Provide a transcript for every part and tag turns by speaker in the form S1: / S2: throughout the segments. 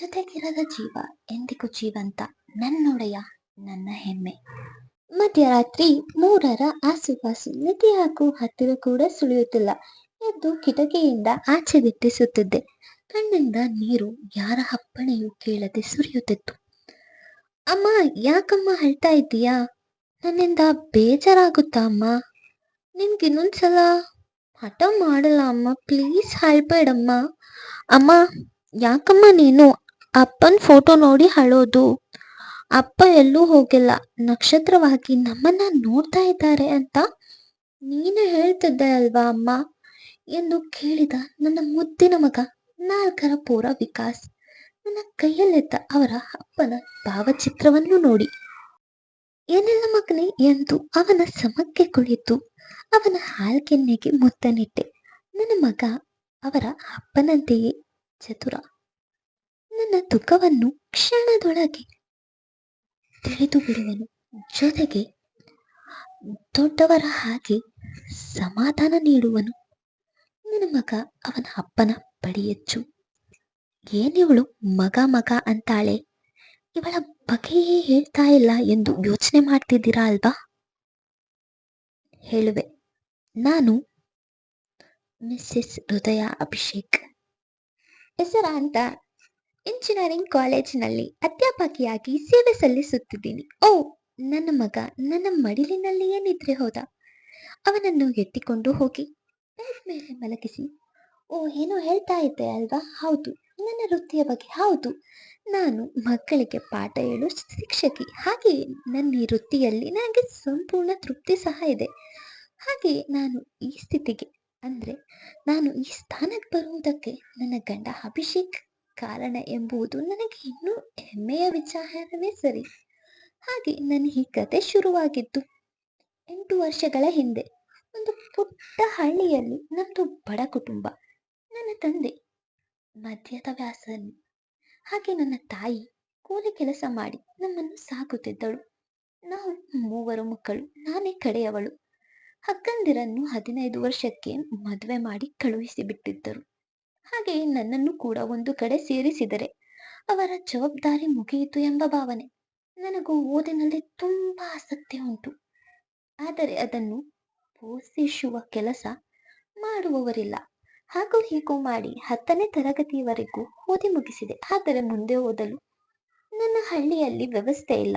S1: ಜೊತೆಗಿರದ ಜೀವ ಎಂದಿಗೂ ಜೀವಂತ. ನನ್ನೊಡೆಯ, ನನ್ನ ಹೆಮ್ಮೆ. ಮಧ್ಯರಾತ್ರಿ ಮೂರರ ಆಸುಪಾಸು ಹಾಗೂ ಹತ್ತಿರ ಕೂಡ ಸುಳಿಯುತ್ತಿಲ್ಲ. ಎದ್ದು ಕಿಟಕಿಯಿಂದ ಆಚೆ ಬಿಟ್ಟಿಸುತ್ತಿದ್ದೆ ಕಣ್ಣಿಂದ ನೀರು ಯಾರ ಅಪ್ಪಣೆಯೂ ಕೇಳದೆ ಸುರಿಯುತ್ತಿತ್ತು. ಅಮ್ಮ, ಯಾಕಮ್ಮ ಹೇಳ್ತಾ ಇದ್ದೀಯಾ? ನನ್ನಿಂದ ಬೇಜಾರಾಗುತ್ತಾ ಅಮ್ಮ? ನಿಮ್ಗೆ ಇನ್ನೊಂದ್ಸಲ ಹಠ ಮಾಡಲ್ಲ ಅಮ್ಮ ಪ್ಲೀಸ್ ಹೇಳ್ಬೇಡಮ್ಮ ಅಮ್ಮ, ಯಾಕಮ್ಮ ನೀನು ಅಪ್ಪನ ಫೋಟೋ ನೋಡಿ ಅಳೋದು. ಅಪ್ಪ ಎಲ್ಲೂ ಹೋಗಿಲ್ಲ. ನಕ್ಷತ್ರವಾಗಿ ನಮ್ಮನ್ನ ನೋಡ್ತಾ ಇದ್ದಾರೆ ಅಂತ ನೀನೇ ಹೇಳ್ತಿದ್ದೆ ಅಲ್ವಾ ಅಮ್ಮ? ಎಂದು ಕೇಳಿದ ನನ್ನ ಮುದ್ದಿನ ಮಗ, ನಾಲ್ಕರ ಪೂರ ವಿಕಾಸ್. ನನ್ನ ಕೈಯಲ್ಲಿದ್ದ ಅವರ ಅಪ್ಪನ ಭಾವಚಿತ್ರವನ್ನು ನೋಡಿ. ಏನೆಲ್ಲ ಮಗನೇ ಎಂದು ಅವನ ಸಮಕ್ಕೆ ಕುಳಿತು. ಅವನ ಹಾಲ್ಕೆನ್ನೆಗೆ ಮುತ್ತನಿಟ್ಟೆ ನನ್ನ ಮಗ ಅವರ ಅಪ್ಪನಂತೆಯೇ ಚತುರ. ನನ್ನ ದುಃಖವನ್ನು ಕ್ಷಣದೊಳಗೆ ತಿಳಿದು ಬಿಡುವನು ಜೊತೆಗೆ ದೊಡ್ಡವರ ಹಾಗೆ ಸಮಾಧಾನ ನೀಡುವನು. ನನ್ನ ಮಗ ಅವನ ಅಪ್ಪನ ಬಳಿಯಚ್ಚು ಏನಿವಳು ಮಗ ಮಗ ಅಂತಾಳೆ? ಇವಳ ಬಗೆಯೇ ಹೇಳ್ತಾ ಇಲ್ಲ ಎಂದು ಯೋಚನೆ ಮಾಡ್ತಿದ್ದೀರಾ ಅಲ್ವಾ? ಹೇಳುವೆ. ನಾನು ಮಿಸ್ಸೆಸ್ ಹೃದಯ ಅಭಿಷೇಕ್. ಹೆಸರಾಂತ ಇಂಜಿನಿಯರಿಂಗ್ ಕಾಲೇಜಿನಲ್ಲಿ ಅಧ್ಯಾಪಕಿಯಾಗಿ ಸೇವೆ ಸಲ್ಲಿಸುತ್ತಿದ್ದೀನಿ. ಓ, ನನ್ನ ಮಗ ನನ್ನ ಮಡಿಲಿನಲ್ಲಿಯೇ ನಿದ್ರೆ ಹೋದ? ಅವನನ್ನು ಎತ್ತಿಕೊಂಡು ಹೋಗಿ ಬೆಡ್ ಮೇಲೆ ಮಲಗಿಸಿ, ಓ, ಏನೋ ಹೇಳ್ತಾ ಇದ್ದೆ ಅಲ್ವಾ? ಹೌದು, ನನ್ನ ವೃತ್ತಿಯ ಬಗ್ಗೆ ಹೌದು. ನಾನು ಮಕ್ಕಳಿಗೆ ಪಾಠ ಹೇಳು, ಶಿಕ್ಷಕಿ. ಹಾಗೆಯೇ ನನ್ನ ಈ ವೃತ್ತಿಯಲ್ಲಿ ನನಗೆ ಸಂಪೂರ್ಣ ತೃಪ್ತಿ ಸಹ ಇದೆ. ಹಾಗೆ ನಾನು ಈ ಸ್ಥಿತಿಗೆ, ಅಂದ್ರೆ ನಾನು ಈ ಸ್ಥಾನಕ್ಕೆ ಬರುವುದಕ್ಕೆ ನನ್ನ ಗಂಡ ಅಭಿಷೇಕ್ ಕಾರಣ ಎಂಬುದು ನನಗೆ ಇನ್ನೂ ಹೆಮ್ಮೆಯ ವಿಚಾರವೇ ಸರಿ. ಹಾಗೆ ನನ್ನ ಈ ಕತೆ ಶುರುವಾಗಿದ್ದು ಎಂಟು ವರ್ಷಗಳ ಹಿಂದೆ. ಒಂದು ಪುಟ್ಟ ಹಳ್ಳಿಯಲ್ಲಿ ನಮ್ಮದು ಬಡ ಕುಟುಂಬ, ನನ್ನ ತಂದೆ ಮದ್ಯದ ವ್ಯಾಸನಿ ಹಾಗೆ ನನ್ನ ತಾಯಿ ಕೂಲಿ ಕೆಲಸ ಮಾಡಿ ನಮ್ಮನ್ನು ಸಾಕುತ್ತಿದ್ದಳು. ನಾವು ಮೂವರು ಮಕ್ಕಳು, ನಾನೇ ಕಡೆಯವಳು. ಅಕ್ಕಂದಿರನ್ನು ಹದಿನೈದು ವರ್ಷಕ್ಕೆ ಮದುವೆ ಮಾಡಿ ಕಳುಹಿಸಿ ಬಿಟ್ಟಿದ್ದರು ಹಾಗೆ ನನ್ನನ್ನು ಕೂಡ ಒಂದು ಕಡೆ ಸೇರಿಸಿದರೆ ಅವರ ಜವಾಬ್ದಾರಿ ಮುಗಿಯಿತು ಎಂಬ ಭಾವನೆ ನನಗೂ ಓದಿನಲ್ಲಿ ತುಂಬಾ ಆಸಕ್ತಿ ಉಂಟು. ಆದರೆ ಅದನ್ನು ಪೋಷಿಸುವ ಕೆಲಸ ಮಾಡುವವರಿಲ್ಲ. ಹಾಗೂ ಹೀಗೂ ಮಾಡಿ ಹತ್ತನೇ ತರಗತಿಯವರೆಗೂ ಓದಿ ಮುಗಿಸಿದೆ. ಆದರೆ ಮುಂದೆ ಓದಲು ನನ್ನ ಹಳ್ಳಿಯಲ್ಲಿ ವ್ಯವಸ್ಥೆ ಇಲ್ಲ.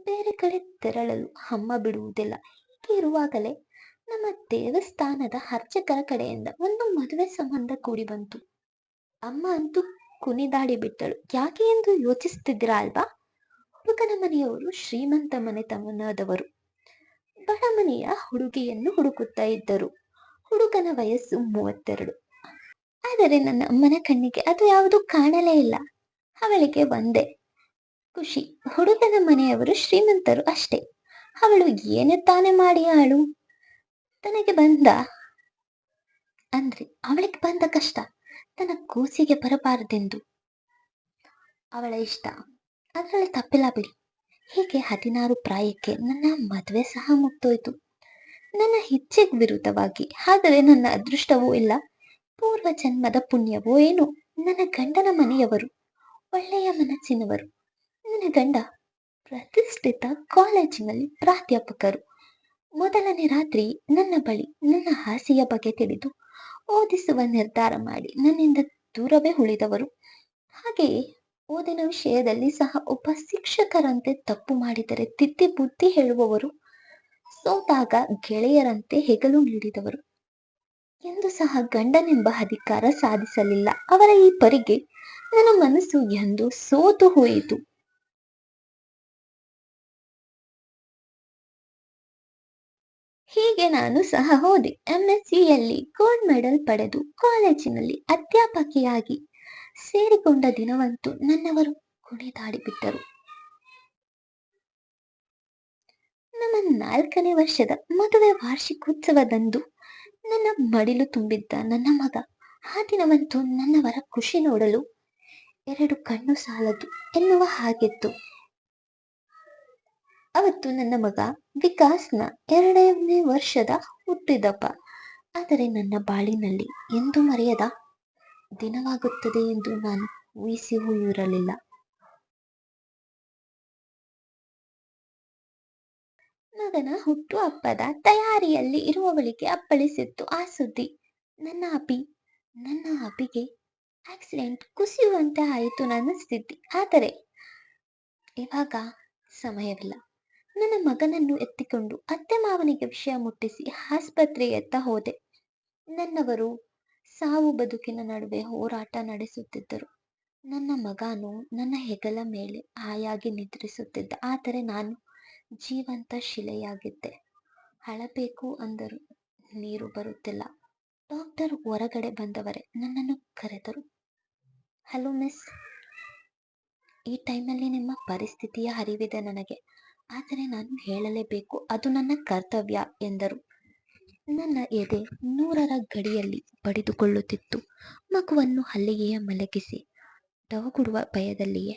S1: ಬೇರೆ ಕಡೆ ತೆರಳಲು ಅಮ್ಮ ಬಿಡುವುದಿಲ್ಲ. ಹೀಗೆ ಇರುವಾಗಲೇ ನಮ್ಮ ದೇವಸ್ಥಾನದ ಅರ್ಚಕರ ಕಡೆಯಿಂದ ಒಂದು ಮದುವೆ ಸಂಬಂಧ ಕೂಡಿ ಬಂತು. ಅಮ್ಮ ಅಂತೂ ಕುಣಿದಾಡಿ ಬಿಟ್ಟಳು. ಯಾಕೆ ಎಂದು ಯೋಚಿಸ್ತಿದ್ದೀರಾ ಅಲ್ವಾ? ಹುಡುಗನ ಮನೆಯವರು ಶ್ರೀಮಂತ ಮನೆತನದವರು. ಬಡ ಮನೆಯ ಹುಡುಗಿಯನ್ನು ಹುಡುಕುತ್ತಾ ಇದ್ದರು. ಹುಡುಗನ ವಯಸ್ಸು ಮೂವತ್ತೆರಡು. ಆದರೆ ನನ್ನ ಅಮ್ಮನ ಕಣ್ಣಿಗೆ ಅದು ಯಾವುದು ಕಾಣಲೇ ಇಲ್ಲ. ಅವಳಿಗೆ ಒಂದೇ ಖುಷಿ. ಹುಡುಗನ ಮನೆಯವರು ಶ್ರೀಮಂತರು ಅಷ್ಟೇ. ಅವಳು ಏನೇ ತಾನೇ ಮಾಡಿ ಆಳು. ತನಗೆ ಬಂದ. ಅಂದ್ರೆ ಅವಳಿಗೆ ಬಂದ ಕಷ್ಟ ತನ್ನ ಕೂಸಿಗೆ ಬರಬಾರದೆಂದು. ಅವಳ ಇಷ್ಟ. ಅದರಲ್ಲಿ ತಪ್ಪಿಲ್ಲ ಬಿಡಿ. ಹೀಗೆ ಹದಿನಾರು ಪ್ರಾಯಕ್ಕೆ ನನ್ನ ಮದುವೆ ಸಹ ಮುಗ್ದೋಯ್ತು. ನನ್ನ ಇಚ್ಛೆಗೆ ವಿರುದ್ಧವಾಗಿ ಆದರೆ ನನ್ನ ಅದೃಷ್ಟವೂ ಇಲ್ಲ. ಪೂರ್ವ ಜನ್ಮದ ಪುಣ್ಯವೋ ಏನೋ, ನನ್ನ ಗಂಡನ ಮನೆಯವರು, ಒಳ್ಳೆಯ ಮನಸ್ಸಿನವರು. ನನ್ನ ಗಂಡ ಪ್ರತಿಷ್ಠಿತ ಕಾಲೇಜಿನಲ್ಲಿ ಪ್ರಾಧ್ಯಾಪಕರು. ಮೊದಲನೇ ರಾತ್ರಿ ನನ್ನ ಬಳಿ ನನ್ನ ಹಾಸಿಯ ಬಗ್ಗೆ ತಿಳಿದು ಓದಿಸುವ ನಿರ್ಧಾರ ಮಾಡಿ ನನ್ನಿಂದ ದೂರವೇ ಉಳಿದವರು. ಹಾಗೆಯೇ ಓದಿನ ವಿಷಯದಲ್ಲಿ ಸಹ ಒಬ್ಬ ಶಿಕ್ಷಕರಂತೆ ತಪ್ಪು ಮಾಡಿದರೆ ತಿದ್ದಿ ಬುದ್ಧಿ ಹೇಳುವವರು, ಸೋತಾಗ ಗೆಳೆಯರಂತೆ ಹೆಗಲು ನೀಡಿದವರು. ಎಂದು ಸಹ ಗಂಡನೆಂಬ ಅಧಿಕಾರ ಸಾಧಿಸಲಿಲ್ಲ. ಅವರ ಈ ಪರಿಗೆ ನನ್ನ ಮನಸ್ಸು ಎಂದು ಸೋತು ಹೋಯಿತು. ಹೀಗೆ ನಾನು ಸಹ ಹೋದೆ ಎಂಎಸ್ಸಿಯಲ್ಲಿ ಗೋಲ್ಡ್ ಮೆಡಲ್ ಪಡೆದು ಕಾಲೇಜಿನಲ್ಲಿ ಅಧ್ಯಾಪಕಿಯಾಗಿ ಸೇರಿಕೊಂಡ ದಿನವಂತೂ ನನ್ನವರು ಕುಣಿದಾಡಿಬಿಟ್ಟರು ನಮ್ಮ ನಾಲ್ಕನೇ ವರ್ಷದ ಮದುವೆ ವಾರ್ಷಿಕೋತ್ಸವದಂದು ನನ್ನ ಮಡಿಲು ತುಂಬಿದ್ದ ನನ್ನ ಮಗ ಆ ದಿನವಂತೂ ನನ್ನವರ ಖುಷಿ ನೋಡಲು ಎರಡು ಕಣ್ಣು ಸಾಲದು ಎನ್ನುವ ಹಾಗಿತ್ತು. ಅವತ್ತು ನನ್ನ ಮಗ ವಿಕಾಸ್ನ ಎರಡನೇ ವರ್ಷದ ಹುಟ್ಟಿದಪ್ಪ. ಆದರೆ ನನ್ನ ಬಾಳಿನಲ್ಲಿ ಎಂದು ಮರೆಯದ ದಿನವಾಗುತ್ತದೆ ಎಂದು ನಾನು ಊಹಿಸಿಯೂ ಇರಲಿಲ್ಲ ಮಗನ ಹುಟ್ಟುಹಬ್ಬದ ತಯಾರಿಯಲ್ಲಿ ಇರುವವಳಿಗೆ ಅಪ್ಪಳಿಸಿತ್ತು ಆ ಸುದ್ದಿ. ನನ್ನ ಅಭಿ, ನನ್ನ ಅಭಿಗೆ ಆಕ್ಸಿಡೆಂಟ್ ಕುಸಿಯುವಂತೆ ಆಯಿತು ನನ್ನ ಸ್ಥಿತಿ ಆದರೆ ಇವಾಗ ಸಮಯವಿಲ್ಲ. ನನ್ನ ಮಗನನ್ನು ಎತ್ತಿಕೊಂಡು ಅತ್ತೆ ಮಾವನಿಗೆ ವಿಷಯ ಮುಟ್ಟಿಸಿ ಆಸ್ಪತ್ರೆಯತ್ತ ಹೋದೆ. ನನ್ನವರು ಸಾವು ಬದುಕಿನ ನಡುವೆ ಹೋರಾಟ ನಡೆಸುತ್ತಿದ್ದರು. ನನ್ನ ಮಗನು ನನ್ನ ಹೆಗಲ ಮೇಲೆ ಹಾಯಾಗಿ ನಿದ್ರಿಸುತ್ತಿದ್ದ. ಆದರೆ ನಾನು ಜೀವಂತ ಶಿಲೆಯಾಗಿದ್ದೆ. ಅಳಬೇಕು ಅಂದರು ನೀರು ಬರುತ್ತಿಲ್ಲ. ಡಾಕ್ಟರ್ ಹೊರಗಡೆ ಬಂದವರೇ ನನ್ನನ್ನು ಕರೆದರು. ಹಲೋ ಮಿಸ್, ಈ ಟೈಮಲ್ಲಿ ನಿಮ್ಮ ಪರಿಸ್ಥಿತಿಯ ಅರಿವಿದೆ ನನಗೆ. ಆದರೆ ನಾನು ಹೇಳಲೇಬೇಕು, ಅದು ನನ್ನ ಕರ್ತವ್ಯ ಎಂದರು. ನನ್ನ ಎದೆ ನೂರರ ಗಡಿಯಲ್ಲಿ ಬಡಿದುಕೊಳ್ಳುತ್ತಿತ್ತು. ಮಗುವನ್ನು ಹಲ್ಲಿಗೆಯ ಮಲಗಿಸಿ ಡವಗುಡುವ ಭಯದಲ್ಲಿಯೇ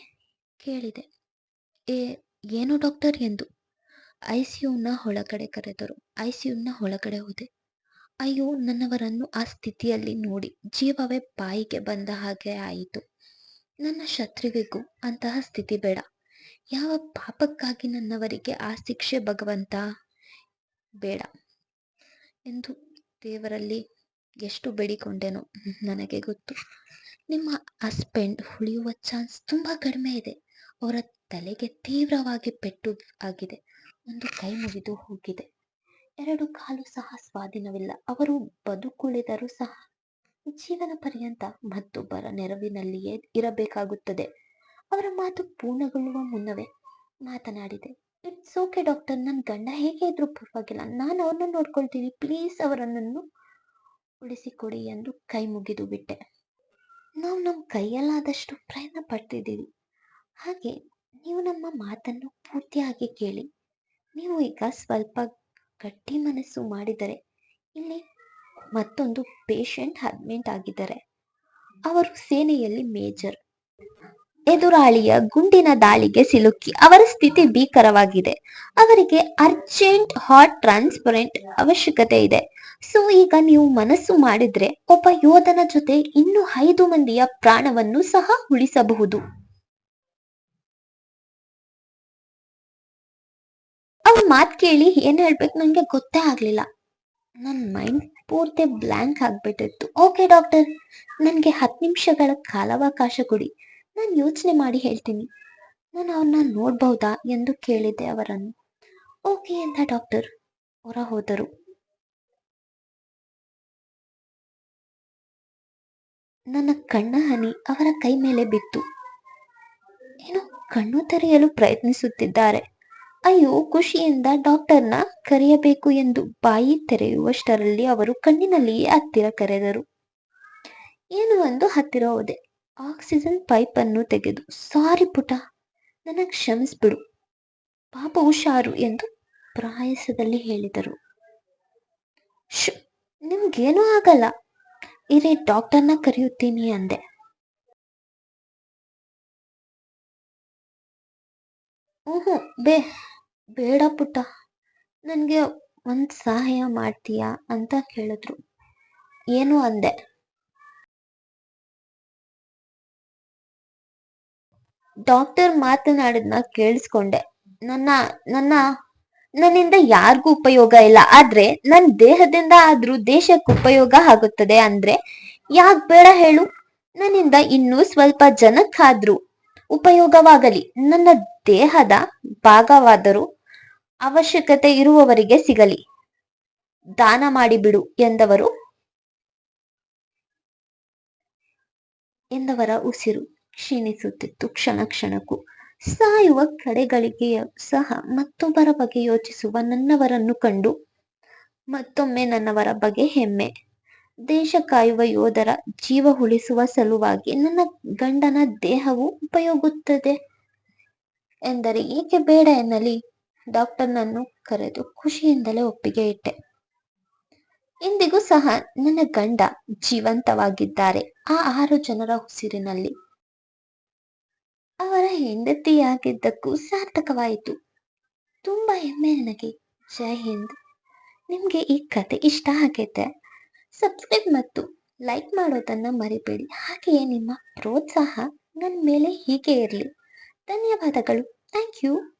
S1: ಕೇಳಿದೆ, ಏ, ಏನು ಡಾಕ್ಟರ್? ಎಂದು. ಐಸಿಯುನ ಒಳಗಡೆ ಕರೆದರು, ಐಸಿಯುನ ಒಳಗಡೆ ಹೋದೆ. ಅಯ್ಯೋ, ನನ್ನವರನ್ನು ಆ ಸ್ಥಿತಿಯಲ್ಲಿ ನೋಡಿ ಜೀವವೇ ಬಾಯಿಗೆ ಬಂದ ಹಾಗೆ ಆಯಿತು. ನನ್ನ ಶತ್ರುವಿಗೂ ಅಂತಹ ಸ್ಥಿತಿ ಬೇಡ. ಯಾವ ಪಾಪಕ್ಕಾಗಿ ನನ್ನವರಿಗೆ ಆ ಶಿಕ್ಷೆ ಭಗವಂತ? ಬೇಡ. ಎಂದು ದೇವರಲ್ಲಿ ಎಷ್ಟು ಬೇಡಿಕೊಂಡೆನೋ ನನಗೆ ಗೊತ್ತು. ನಿಮ್ಮ ಹಸ್ಬೆಂಡ್ ಉಳಿಯುವ ಚಾನ್ಸ್ ತುಂಬ ಕಡಿಮೆ ಇದೆ. ಅವರ ತಲೆಗೆ ತೀವ್ರವಾಗಿ ಪೆಟ್ಟು ಆಗಿದೆ. ಒಂದು ಕೈ ಮುಗಿದು ಹೋಗಿದೆ. ಎರಡು ಕಾಲು ಸಹ ಸ್ವಾಧೀನವಿಲ್ಲ. ಅವರು ಬದುಕುಳಿದರೂ ಸಹ ಜೀವನ ಪರ್ಯಂತ ಮತ್ತೊಬ್ಬರ ನೆರವಿನಲ್ಲಿಯೇ ಇರಬೇಕಾಗುತ್ತದೆ. ಅವರ ಮಾತು ಪೂರ್ಣಗೊಳ್ಳುವ ಮುನ್ನವೇ ಮಾತನಾಡಿದೆ. ಇಟ್ಸ್ ಓಕೆ ಡಾಕ್ಟರ್ ನನ್ನ ಗಂಡ ಹೇಗೆ ಇದ್ರೂ ಪರವಾಗಿಲ್ಲ. ನಾನು ಅವ್ರನ್ನ ನೋಡ್ಕೊಳ್ತೀನಿ. ಪ್ಲೀಸ್ ಅವರನ್ನು ಉಳಿಸಿಕೊಡಿ ಎಂದು ಕೈ ಮುಗಿದು ಬಿಟ್ಟೆ. ನಾವು ನಮ್ಮ ಕೈಯಲ್ಲಾದಷ್ಟು ಪ್ರಯತ್ನ ಪಡ್ತಿದ್ದೀವಿ. ಹಾಗೆ ನೀವು ನಮ್ಮ ಮಾತನ್ನು ಪೂರ್ತಿಯಾಗಿ ಕೇಳಿ. ನೀವು ಈಗ ಸ್ವಲ್ಪ ಗಟ್ಟಿ ಮನಸ್ಸು ಮಾಡಿದರೆ, ಇಲ್ಲಿ ಮತ್ತೊಂದು ಪೇಷಂಟ್ ಅಡ್ಮಿಂಟ್ ಆಗಿದ್ದಾರೆ. ಅವರು ಸೇನೆಯಲ್ಲಿ ಮೇಜರ್ ಎದುರಾಳಿಯ ಗುಂಡಿನ ದಾಳಿಗೆ ಸಿಲುಕಿ ಅವರ ಸ್ಥಿತಿ ಭೀಕರವಾಗಿದೆ. ಅವರಿಗೆ ಅರ್ಜೆಂಟ್ ಹಾಟ್ ಟ್ರಾನ್ಸ್ಪರೆಂಟ್ ಅವಶ್ಯಕತೆ ಇದೆ. ಸೊ, ಈಗ ನೀವು ಮನಸ್ಸು ಮಾಡಿದ್ರೆ ಒಬ್ಬ ಯೋಧನ ಜೊತೆ ಇನ್ನು ಐದು ಮಂದಿಯ ಪ್ರಾಣವನ್ನು ಸಹ ಉಳಿಸಬಹುದು. ಅವ್ರ ಮಾತ್ ಕೇಳಿ ಏನ್ ಹೇಳ್ಬೇಕು ನಂಗೆ ಗೊತ್ತೇ ಆಗ್ಲಿಲ್ಲ. ನನ್ನ ಮೈಂಡ್ ಪೂರ್ತಿ ಬ್ಲ್ಯಾಂಕ್ ಆಗ್ಬಿಟ್ಟಿತ್ತು. ಓಕೆ ಡಾಕ್ಟರ್, ನನ್ಗೆ ಹತ್ತು ನಿಮಿಷಗಳ ಕಾಲಾವಕಾಶ ಕೊಡಿ. ನಾನು ಯೋಚನೆ ಮಾಡಿ ಹೇಳ್ತೀನಿ. ನಾನು ಅವ್ರನ್ನ ನೋಡ್ಬಹುದಾ ಎಂದು ಕೇಳಿದೆ ಅವರನ್ನು. ಓಕೆ ಅಂತ ಡಾಕ್ಟರ್ ಹೊರ ಹೋದರು. ನನ್ನ ಕಣ್ಣ ಹನಿ ಅವರ ಕೈ ಮೇಲೆ ಬಿತ್ತು. ಏನು ಕಣ್ಣು ತೆರೆಯಲು ಪ್ರಯತ್ನಿಸುತ್ತಿದ್ದಾರೆ. ಅಯ್ಯೋ, ಖುಷಿಯಿಂದ ಡಾಕ್ಟರ್ನ ಕರೆಯಬೇಕು ಎಂದು ಬಾಯಿ ತೆರೆಯುವಷ್ಟರಲ್ಲಿ ಅವರು ಕಣ್ಣಿನಲ್ಲಿಯೇ ಹತ್ತಿರ ಕರೆದರು. ಏನು ಒಂದು ಹತ್ತಿರ ಹೋದೆ. ಆಕ್ಸಿಜನ್ ಪೈಪ್ ಅನ್ನು ತೆಗೆದು, ಸಾರಿ ಪುಟ ನನ್ನ ಕ್ಷಮಿಸ್ಬಿಡು. ಪಾಪ ಹುಷಾರು ಎಂದು ಪ್ರಾಯಸದಲ್ಲಿ ಹೇಳಿದರು. ಶ್ ನಿಮ್ಗೇನೂ ಆಗಲ್ಲ. ಇರಿ, ಡಾಕ್ಟರ್ನ ಕರೆಯುತ್ತೀನಿ ಅಂದೆ. ಹ್ಞೂ ಬೇ, ಬೇಡ ಪುಟ್ಟ. ನನಗೆ ಒಂದು ಸಹಾಯ ಮಾಡ್ತೀಯಾ? ಅಂತ ಕೇಳಿದ್ರು. ಏನು? ಅಂದೆ. ಡಾಕ್ಟರ್ ಮಾತನಾಡದ್ನ ಕೇಳಿಸ್ಕೊಂಡೆ. ನನ್ನ ನನ್ನ, ನನ್ನಿಂದ ಯಾರಿಗೂ ಉಪಯೋಗ ಇಲ್ಲ. ಆದ್ರೆ ನನ್ನ ದೇಹದಿಂದ ಆದ್ರೂ ದೇಶಕ್ಕೆ ಉಪಯೋಗ ಆಗುತ್ತದೆ ಅಂದ್ರೆ, ಯಾಕ್ ಬೇಡ ಹೇಳು? ನನ್ನಿಂದ ಇನ್ನೂ ಸ್ವಲ್ಪ ಜನಕ್ಕಾದ್ರೂ ಉಪಯೋಗವಾಗಲಿ. ನನ್ನ ದೇಹದ ಭಾಗವಾದರೂ ಅವಶ್ಯಕತೆ ಇರುವವರಿಗೆ ಸಿಗಲಿ. ದಾನ ಮಾಡಿಬಿಡು ಎಂದವರು, ಎಂದವರ ಉಸಿರು. ಕ್ಷೀಣಿಸುತ್ತಿತ್ತು ಕ್ಷಣ ಕ್ಷಣಕ್ಕೂ. ಸಾಯುವ ಕಡೆಗಳಿಗೆ ಸಹ ಮತ್ತೊಬ್ಬರ ಬಗ್ಗೆ ಯೋಚಿಸುವ ನನ್ನವರನ್ನು ಕಂಡು, ಮತ್ತೊಮ್ಮೆ ನನ್ನವರ ಬಗ್ಗೆ ಹೆಮ್ಮೆ. ದೇಶ ಕಾಯುವ ಯೋಧರ ಜೀವ ಉಳಿಸುವ ಸಲುವಾಗಿ ನನ್ನ ಗಂಡನ ದೇಹವು ಉಪಯೋಗುತ್ತದೆ ಎಂದರೆ ಏಕೆ ಬೇಡ ಎನ್ನಲಿ? ಡಾಕ್ಟರ್ನನ್ನು ಕರೆದು ಖುಷಿಯಿಂದಲೇ ಒಪ್ಪಿಗೆ ಇಟ್ಟೆ. ಇಂದಿಗೂ ಸಹ ನನ್ನ ಗಂಡ ಜೀವಂತವಾಗಿದ್ದಾರೆ. ಆ ಆರು ಜನರ ಉಸಿರಿನಲ್ಲಿ ಅವರ ಹೆಂಡತಿಯಾಗಿದ್ದಕ್ಕೂ ಸಾರ್ಥಕವಾಯಿತು. ತುಂಬಾ ಹೆಮ್ಮೆ ನನಗೆ, ಜೈ ಹಿಂದ್. ನಿಮಗೆ ಈ ಕತೆ ಇಷ್ಟ ಆಗೈತೆ? ಸಬ್ಸ್ಕ್ರೈಬ್ ಮತ್ತು ಲೈಕ್ ಮಾಡೋದನ್ನ ಮರಿಬೇಡಿ. ಹಾಗೆಯೇ ನಿಮ್ಮ ಪ್ರೋತ್ಸಾಹ ನನ್ನ ಮೇಲೆ ಹೀಗೆ ಇರಲಿ. ಧನ್ಯವಾದಗಳು. Thank you.